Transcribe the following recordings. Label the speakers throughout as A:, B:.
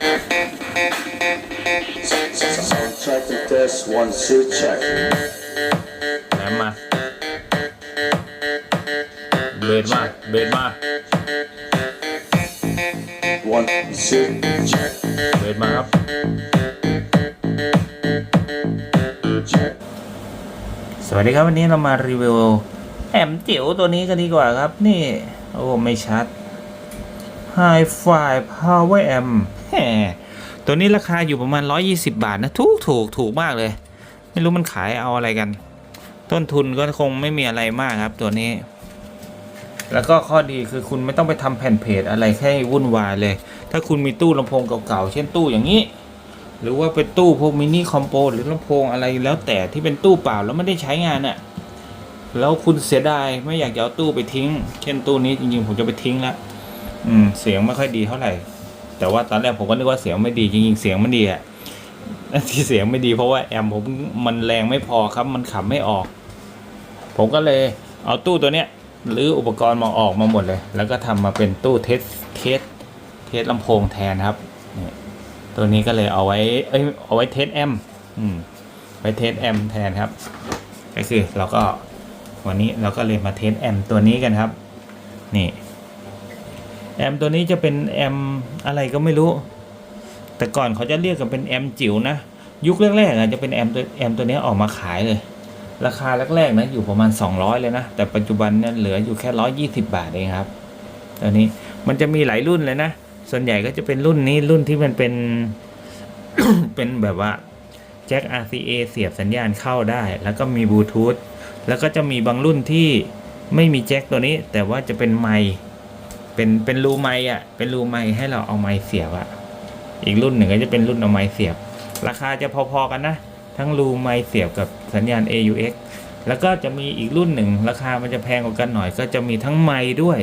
A: Sound check the test, one, two, check.
B: แหลมมาเบสมาเบสมา
A: One, two, check,
B: เบสมาครับ
A: check.
B: สวัสดีครับวันนี้เรามารีวิวแอมจิ๋วตัวนี้กันดีกว่าครับ นี่ โอ้ ไม่ชัด Hi-Fi Power Amp แหม ตัวนี้ราคาอยู่ประมาณ 120 บาทนะ ถูกถูกถูกมากเลย ไม่รู้มันขายเอาอะไรกัน ต้นทุนก็คงไม่มีอะไรมากครับ ตัวนี้ แล้วก็ข้อดีคือคุณไม่ต้องไปทำแผ่นเพจอะไรแค่วุ่นวายเลย ถ้าคุณมีตู้ลำโพงเก่าๆ เช่นตู้อย่างนี้ หรือว่าเป็นตู้พวกมินิคอมโปหรือลำโพงอะไรแล้วแต่ที่เป็นตู้เปล่าแล้วไม่ได้ใช้งานน่ะแล้วคุณเสียดายไม่อยากจะเอาตู้ไปทิ้ง เช่นตู้นี้จริงๆผมจะไปทิ้งแล้วอืม เสียงไม่ค่อยดีเท่าไหร่ แต่ว่าตอนแรกผมก็นึกว่าเสียงไม่ดีจริงๆเสียงมันดีอะที่เสียงไม่ดีเพราะว่าแอมผมมันแรงไม่พอครับมันขับไม่ออก ผมก็เลยเอาตู้ตัวเนี้ยหรืออุปกรณ์มาออกมาหมดเลย แล้วก็ทำมาเป็นตู้เทสเทสเทสลำโพงแทนครับตัวนี้ก็เลยเอาไว้เอ้ยเอาไว้เทสแอมอืมไว้เทสแอมแทนครับ ก็คือเราก็วันนี้เราก็เลยมาเทสแอมตัวนี้กันครับ นี่ แอมตัวนี้จะเป็นแอมอะไรก็ไม่รู้ แต่ก่อนเขาจะเรียกกันเป็นแอมจิ๋วนะยุคแรกๆอะจะเป็นแอมตัวแอมตัวนี้ออกมาขายเลย ราคาแรกๆนะอยู่ประมาณ 200 เลยนะ แต่ปัจจุบันเนี่ยเหลืออยู่แค่ 120 บาทเองครับตัวนี้มันจะมีหลายรุ่นเลยนะ ส่วนใหญ่ก็จะเป็นรุ่นนี้รุ่นที่มันเป็น เป็นแบบว่าแจ็ค RCA เสียบสัญญาณเข้าได้ แล้วก็มีบลูทูธแล้วก็จะมีบางรุ่นที่ไม่มีแจ็คตัวนี้ แต่ว่าจะเป็นไมค์ เป็นเป็นรูไมค์อะ เป็นรูไมค์ให้เราเอาไมค์เสียบอะ อีกรุ่นหนึ่งก็จะเป็นรุ่นเอาไมค์เสียบ ราคาจะพอๆกันนะ ทั้งรูไมค์เสียบกับสัญญาณ AUX แล้วก็จะมีอีกรุ่นหนึ่งราคามันจะแพงกว่ากันหน่อย ก็จะมีทั้งไมค์ด้วย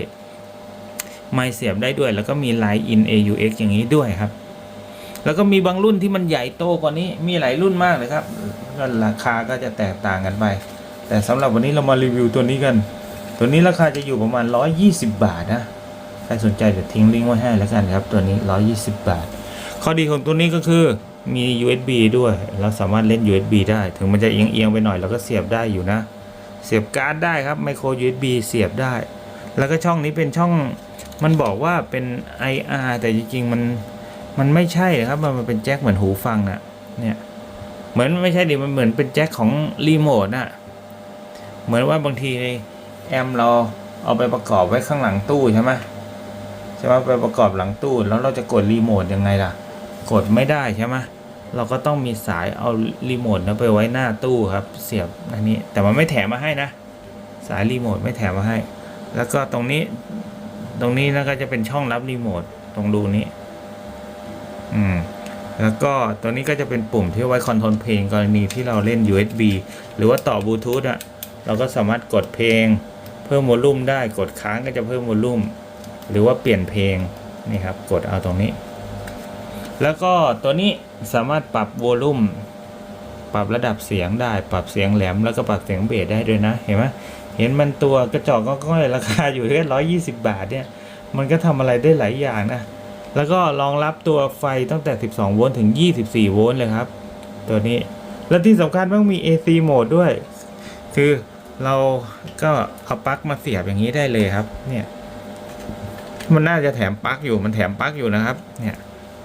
B: ไมค์เสียบได้ด้วย แล้วก็มี Line in AUX อย่างนี้ด้วยครับ แล้วก็มีบางรุ่นที่มันใหญ่โตกว่านี้ มีหลายรุ่นมากเลยครับก็ราคาก็จะแตกต่างกันไป แต่สำหรับวันนี้เรามารีวิวตัวนี้กัน ตัวนี้ราคาจะอยู่ประมาณ 120 บาทนะ ใครสนใจเดี๋ยวทิ้งลิงก์ไว้ให้แล้วกันครับ ตัวนี้ 120 บาท ข้อดีของตัวนี้ก็คือมี USB ด้วย เราสามารถเล่น USB ได้ ถึงมันจะเอียงๆไปหน่อยเราก็เสียบได้อยู่นะ เสียบการ์ดได้ครับ micro USB เสียบได้ แล้วก็ช่องนี้เป็นช่องมันบอกว่าเป็น IR แต่จริงๆมันมันไม่ใช่นะครับ มันเป็นแจ็คเหมือนหูฟังนะเนี่ยเหมือนไม่ใช่ดิมันเหมือนเป็นแจ็คของรีโมทน่ะเหมือนว่าบางทีแอมเราเอาไปประกอบไว้ข้างหลังตู้ใช่ไหม ช่ไหมไปประกอบหลังตู้แล้วเราจะกดรีโมทยังไงล่ะ กดไม่ได้ใช่ไหมเราก็ต้องมีสายเอารีโมทนะไปไว้หน้าตู้ครับ เสียบอันนี้ แต่มันไม่แถมมาให้นะ สายรีโมทไม่แถมมาให้ แล้วก็ตรงนี้ ตรงนี้นะก็จะเป็นช่องรับรีโมทตรงรูนี้ อืม แล้วก็ตัวนี้ก็จะเป็นปุ่มที่ไว้คอนโทรลเพลงกรณีที่เราเล่น USB หรือว่าต่อบลูทูธอะ เราก็สามารถกดเพลง เพิ่มวอลลุ่มได้ กดค้างก็จะเพิ่มวอลลุ่ม หรือว่าเปลี่ยนเพลงนี่ครับกดเอาตรงนี้ แล้วก็ตัวนี้สามารถปรับวอลลุ่มปรับระดับเสียงได้ปรับเสียงแหลมแล้วก็ปรับเสียงเบสได้ด้วยนะเห็นไหมเห็นมันตัวกระจอกก็ก้อยราคาอยู่แค่ร้อยยี่สิบาทเนี่ยมันก็ทำอะไรได้หลายอย่างนะแล้วก็รองรับตัวไฟตั้งแต่ 12 โวลต์ถึง 24 โวลต์เลยครับ ตัวนี้ และที่สำคัญมันมี AC โหมดด้วย คือเราก็เอาปลั๊กมาเสียบอย่างนี้ได้เลยครับ เนี่ย มันน่าจะแถมปลั๊กอยู่มันแถมปลั๊กอยู่นะครับ เนี่ย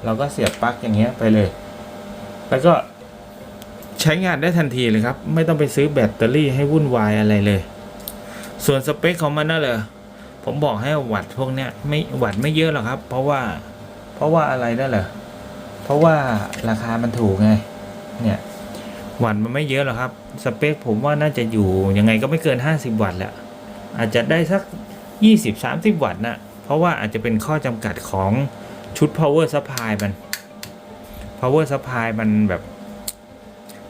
B: เราก็เสียบปลั๊กอย่างเงี้ยไปเลย แล้วก็ใช้งานได้ทันทีเลยครับ ไม่ต้องไปซื้อแบตเตอรี่ให้วุ่นวายอะไรเลย ส่วนสเปคของมันน่ะเลยผมบอกให้วัตต์พวกเนี้ยไม่วัตต์ไม่เยอะหรอกครับ เพราะว่า เพราะว่าอะไรนั่นเหรอเพราะว่าราคามันถูกไง เนี่ยวัตต์มันไม่เยอะหรอกครับ สเปคผมว่าน่าจะอยู่ยังไงก็ไม่เกิน 50 วัตต์แหละอาจจะได้สัก 20-30 วัตต์นะ เพราะว่าอาจจะเป็นข้อจำกัดของชุด power supply มัน power supply มันแบบ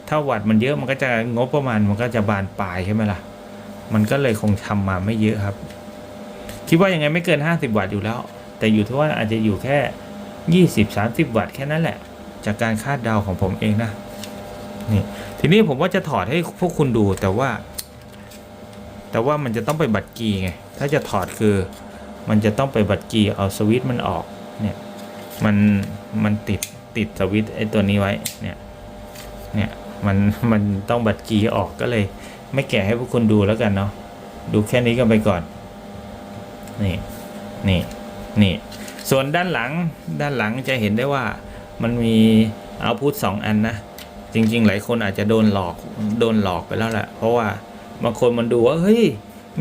B: ถ้าวัตต์มันเยอะมันก็จะงบประมาณมันก็จะบานปลายใช่ไหมล่ะ มันก็เลยคงทำมาไม่เยอะครับ คิดว่ายังไงไม่เกิน 50 วัตต์อยู่แล้ว แต่อยู่ที่ว่าอาจจะอยู่แค่ 20-30 วัตต์แค่นั้นแหละ จากการคาดเดาของผมเองนะนี่ทีนี้ผมว่าจะถอดให้พวกคุณดูแต่ว่า แต่ว่ามันจะต้องไปบัตรกีไง ถ้าจะถอดคือ มันจะต้องไปบัตรกีเอาสวิตช์มันออกเนี่ยมันมันติดติดสวิตช์ไอ้ตัวนี้ไว้เนี่ยเนี่ยมันมันต้องบัตรกีออกก็เลย ไม่แกะให้พวกคุณดูแล้วกันเนาะดูแค่นี้กันไปก่อนนี่นี่นี่ส่วนด้านหลังด้านหลังจะเห็นได้ว่ามันมีเอาพุทสองอันนะ จริง ๆ หลายคนอาจจะโดนหลอกโดนหลอกไปแล้วแหละเพราะว่าบางคนมันดูว่าเฮ้ย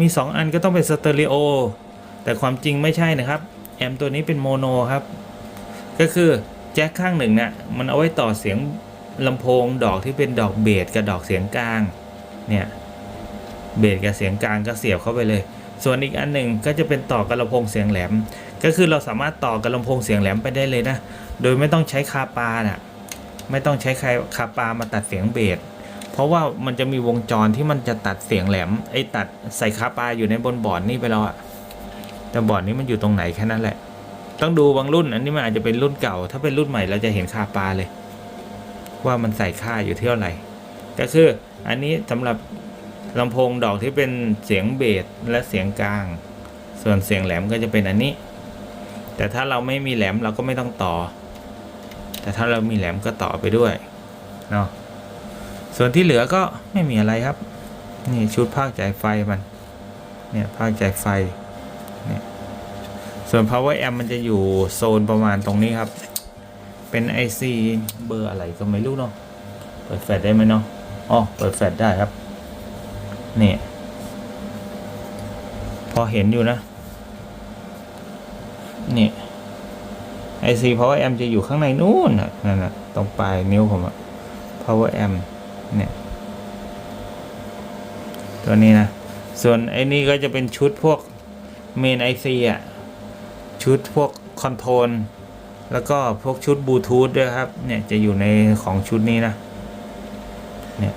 B: มีสองอันก็ต้องเป็นสเตอริโอ แต่ความจริงไม่ใช่นะครับ แอมตัวนี้เป็นโมโนครับ ก็คือแจ็คข้างหนึ่งเนี่ยมันเอาไว้ต่อเสียงลำโพงดอกที่เป็นดอกเบสกับดอกเสียงกลาง เนี่ยเบสกับเสียงกลางก็เสียบเข้าไปเลย ส่วนอีกอันหนึ่งก็จะเป็นต่อกับลำโพงเสียงแหลม ก็คือเราสามารถต่อกับลำโพงเสียงแหลมไปได้เลยนะ โดยไม่ต้องใช้คาปาน่ะ ไม่ต้องใช้คาปามาตัดเสียงเบส เพราะว่ามันจะมีวงจรที่มันจะตัดเสียงแหลม ไอ้ตัดใส่คาปาอยู่ในบนบอร์ดนี่ไปแล้วอะ แต่บอร์ดนี้มันอยู่ตรงไหนแค่นั้นแหละ ต้องดูบางรุ่น อันนี้มันอาจจะเป็นรุ่นเก่า ถ้าเป็นรุ่นใหม่เราจะเห็นคาปาเลย ว่ามันใส่ค่าอยู่เท่าไหร่ก็คืออันนี้สำหรับลำโพงดอกที่เป็นเสียงเบสและเสียงกลาง ส่วนเสียงแหลมก็จะเป็นอันนี้ แต่ถ้าเราไม่มีแหลมเราก็ไม่ต้องต่อ แต่ถ้าเรามีแหลมก็ต่อไปด้วยเนาะส่วนที่เหลือก็ไม่มีอะไรครับ นี่ชุดภาคจ่ายไฟมัน เนี่ยภาคจ่ายไฟ นี่ยส่วน power amp มันจะอยู่โซนประมาณตรงนี้ครับ เป็น IC เบอร์อะไรก็ไม่รู้เนาะเปิดแฟลชได้ไหมเนาะอ๋อเปิดแฟลชได้ครับนี่พอเห็นอยู่นะ นี่ IC power amp จะอยู่ข้างในนู่นนะนั่นน่ะตรงปลายนิ้วผมอะ power amp เนี่ย ตัวนี้นะ ส่วนไอ้นี่ก็จะเป็นชุดพวก เมน IC อะ ชุดพวกคอนโทรลแล้วก็พวกชุดบลูทูธด้วยครับ เนี่ยจะอยู่ในของชุดนี้นะ เนี่ย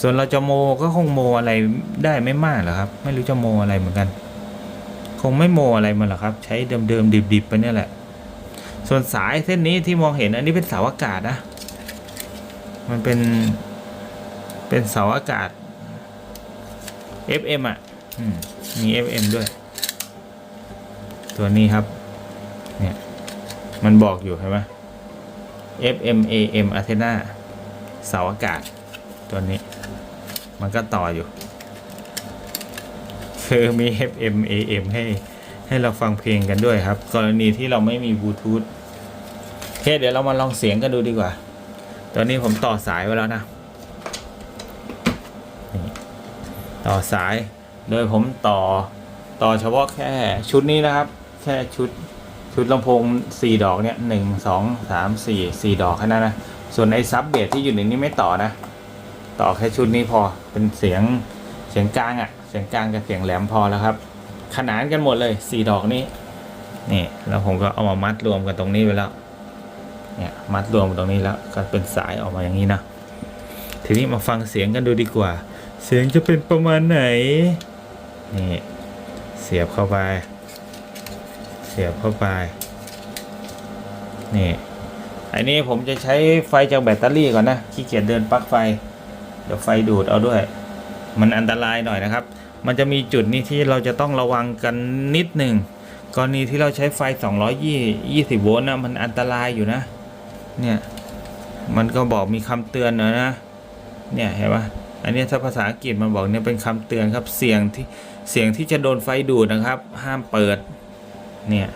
B: ส่วนเราจะโมก็คงโมอะไรได้ไม่มากหรอกครับ ไม่รู้จะโมอะไรเหมือนกัน คงไม่โมอะไรมันหรอกครับ ใช้เดิมๆดิบๆไปเนี่ยแหละ ส่วนสายเส้นนี้ที่มองเห็นอันนี้เป็นเสาอากาศนะ มันเป็น เป็นเสาอากาศ FM อะอื มี FM ด้วย ตัวนี้ครับ เนี่ย มันบอกอยู่ใช่ไหม FM AM antenna เสาอากาศ ตัวนี้ มันก็ต่ออยู่ คือมี FM AM ให้ให้เราฟังเพลงกันด้วยครับ กรณีที่เราไม่มีบลูทูธโอเคเดี๋ยวเรามาลองเสียงกันดูดีกว่า ตอนนี้ผมต่อสายไว้แล้วนะ ต่อสาย โดยผมต่อต่อเฉพาะแค่ชุดนี้นะครับ แค่ชุดชุดลำโพงสี่ดอกเนี่ยหนึ่งสองสามสี่สี่ดอกแค่นั้นนะ ส่วนไอ้ซับเบสที่อยู่ในนี้ไม่ต่อนะ ต่อแค่ชุดนี้พอเป็นเสียงเสียงกลางอะ่ะ เสียงกลางกับเสียงแหลมพอแล้วครับ ขนานกันหมดเลยสี่ดอกนี้นี่แล้วผมก็เอามามัดรวมกันตรงนี้ไปแล้วเนี่ยมัดรวมตรงนี้แล้วก็เป็นสายออกมาอย่างนี้นะทีนี้มาฟังเสียงกันดูดีกว่า เสียงจะเป็นประมาณไหน นี่เสียบเข้าไป เสียบเข้าไป นี่ อันนี้ผมจะใช้ไฟจากแบตเตอรี่ก่อนนะ ขี้เกียจเดินปลั๊กไฟ เดี๋ยวไฟดูดเอาด้วย มันอันตรายหน่อยนะครับ มันจะมีจุดนี้ที่เราจะต้องระวังกันนิดหนึ่ง กรณีที่เราใช้ไฟ 220 โวลต์นะ มันอันตรายอยู่นะ เนี่ย มันก็บอกมีคำเตือนนะนะ เนี่ยเห็นปะอันนี้ถ้าภาษาอังกฤษมันบอกเนี่ยเป็นคำเตือนครับ เสี่ยงที่ เสียงที่จะโดนไฟดูดนะครับ ห้ามเปิด เนี่ย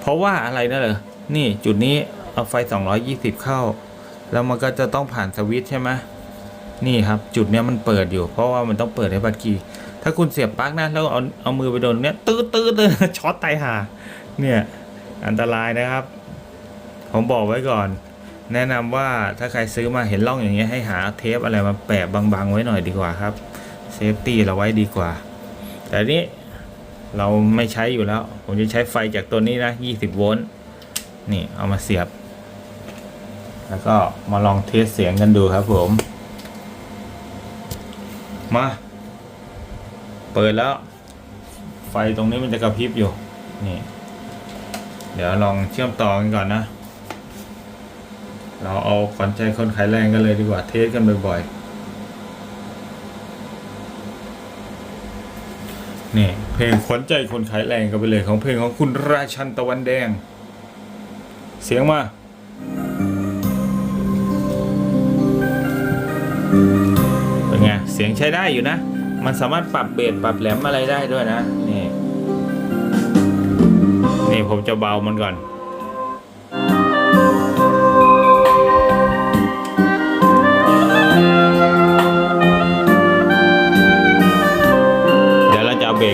B: เพราะว่าอะไรนะเหรอนี่จุดนี้เอาไฟ 220 เข้า แล้วมันก็จะต้องผ่านสวิตช์ใช่ไหมนี่ครับ จุดเนี้ยมันเปิดอยู่ เพราะว่ามันต้องเปิดให้บัตรกีถ้าคุณเสียบปลั๊กนะแล้วเอาเอามือไปโดนเนี้ยตื้อตื้อตื้อช็อตตายหา เนี่ย อันตรายนะครับ ผมบอกไว้ก่อน แนะนำว่าถ้าใครซื้อมาเห็นร่องอย่างเงี้ยให้หาเทปอะไรมาแปะบางๆไว้หน่อยดีกว่าครับเซฟตี้เราไว้ดีกว่า แต่นี้เราไม่ใช้อยู่แล้ว ผมจะใช้ไฟจากตัวนี้นะ20 โวลต์ นี่เอามาเสียบ แล้วก็มาลองเทสเสียงกันดูครับผม มา เปิดแล้ว ไฟตรงนี้มันจะกระพริบอยู่ นี่ เดี๋ยวลองเชื่อมต่อกันก่อนนะ เราเอาขวัญใจคนขายแรงกันเลยดีกว่าเทสกันบ่อยๆ นี่เพลงขวัญใจคนขายแรงกันไปเลยของเพลงของคุณราชันตะวันแดง เสียงมาเป็นไงเสียงใช้ได้อยู่นะ มันสามารถปรับเบสปรับแหลมอะไรได้ด้วยนะ นี่ นี่ผมจะเบามันก่อน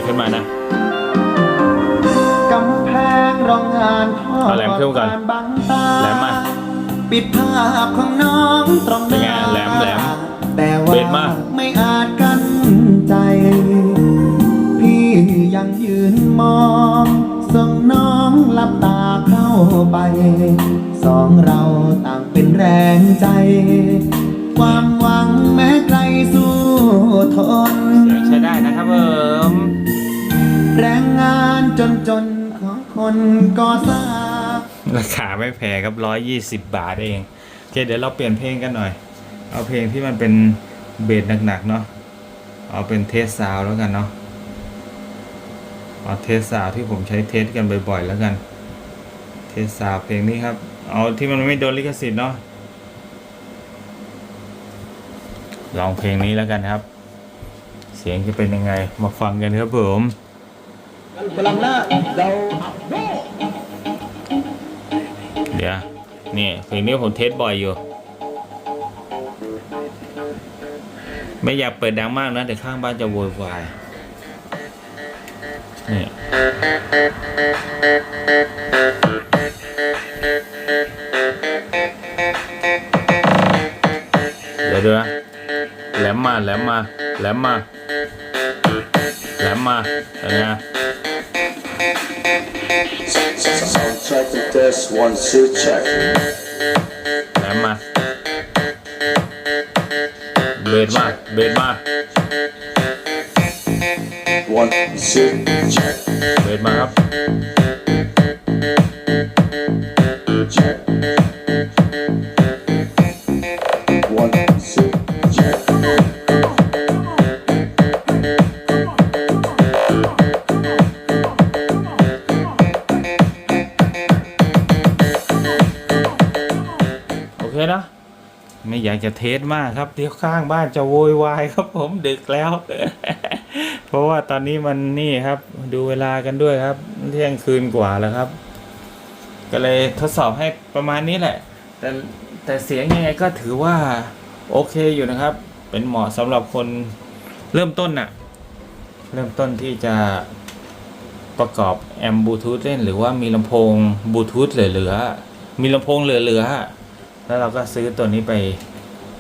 B: ขึ้นมานะ
C: กำแพงโรงงานพ่อ
B: เอาแหลมขึ้นก่อน
C: บังตา
B: แหลมมา
C: ปิดภาพของน้องตรง
B: เป็นไงแหลมแหลม
C: แต่ว่า
B: เบสมา
C: ไม่อาจกันใจ พี่ยังยืนมองส่งน้องหลับตาเข้าไป สองเราต่างเป็นแรงใจ ความหวังแม้ไกลสู้ทน
B: เสียงใช้ได้นะครับผม
C: แรงงาน จนจนของคนก่อสร้าง
B: ราคาไม่แพงครับร้อยยี่สิบบาทเองโอเคเดี๋ยวเราเปลี่ยนเพลงกันหน่อย เอาเพลงที่มันเป็นเบสหนักๆเนาะเอาเป็นเทสซาวแล้วกันเนาะเอาเทสซาวที่ผมใช้เทสกันบ่อยๆแล้วกัน เทสซาวเพลงนี้ครับ เอาที่มันไม่โดนลิขสิทธิ์เนาะลองเพลงนี้แล้วกันครับ เสียงจะเป็นยังไงมาฟังกันครับผม
C: พลังหน้าเรา
B: เดี๋ยวนี่เพลงนี้ผมเทสบ่อยอยู่ ไม่อยากเปิดดังมากนะเดี๋ยวข้างบ้านจะโวยวายนี่เดี๋ยวดูนะแหลมมาแหลมมาแหลมมาแหลมมาเป็นไง
A: Sound test, one, two, check.
B: แหลมมา เบสมา เบสมา
A: One, two, check,
B: เบสมาครับ โอเคนะไม่อยากจะเทสมากครับ เดี๋ยวข้างบ้านจะโวยวายครับผมดึกแล้ว เพราะว่าตอนนี้มันนี่ครับ ดูเวลากันด้วยครับ เที่ยงคืนกว่าแล้วครับ ก็เลยทดสอบให้ประมาณนี้แหละ แต่แต่เสียงยังไงก็ถือว่า โอเคอยู่นะครับ เป็นเหมาะสำหรับคนเริ่มต้นน่ะ เริ่มต้นที่จะประกอบแอมบลูทูธเล่น หรือว่ามีลำโพงบลูทูธเหลือๆมีลำโพงเหลือๆ แล้วเราก็ซื้อตัวนี้ไป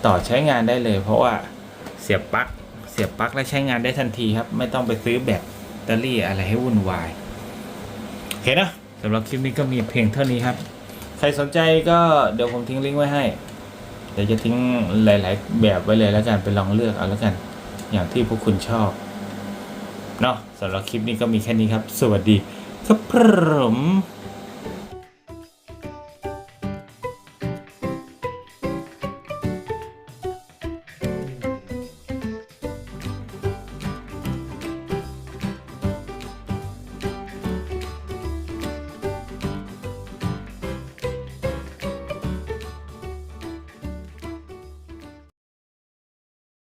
B: ต่อใช้งานได้เลย เพราะว่าเสียบปลั๊กเสียบปลั๊กแล้วใช้งานได้ทันทีครับ ไม่ต้องไปซื้อแบตเตอรี่อะไรให้วุ่นวายโอเคนะสำหรับคลิปนี้ก็มีเพียงเท่านี้ครับ ใครสนใจก็เดี๋ยวผมทิ้งลิงก์ไว้ให้เดี๋ยวจะทิ้งหลาย ๆ แบบไว้เลยแล้วกันไปลองเลือกเอาแล้วกัน อย่างที่พวกคุณชอบเนาะสำหรับคลิปนี้ก็มีแค่นี้ครับ สวัสดีครับผม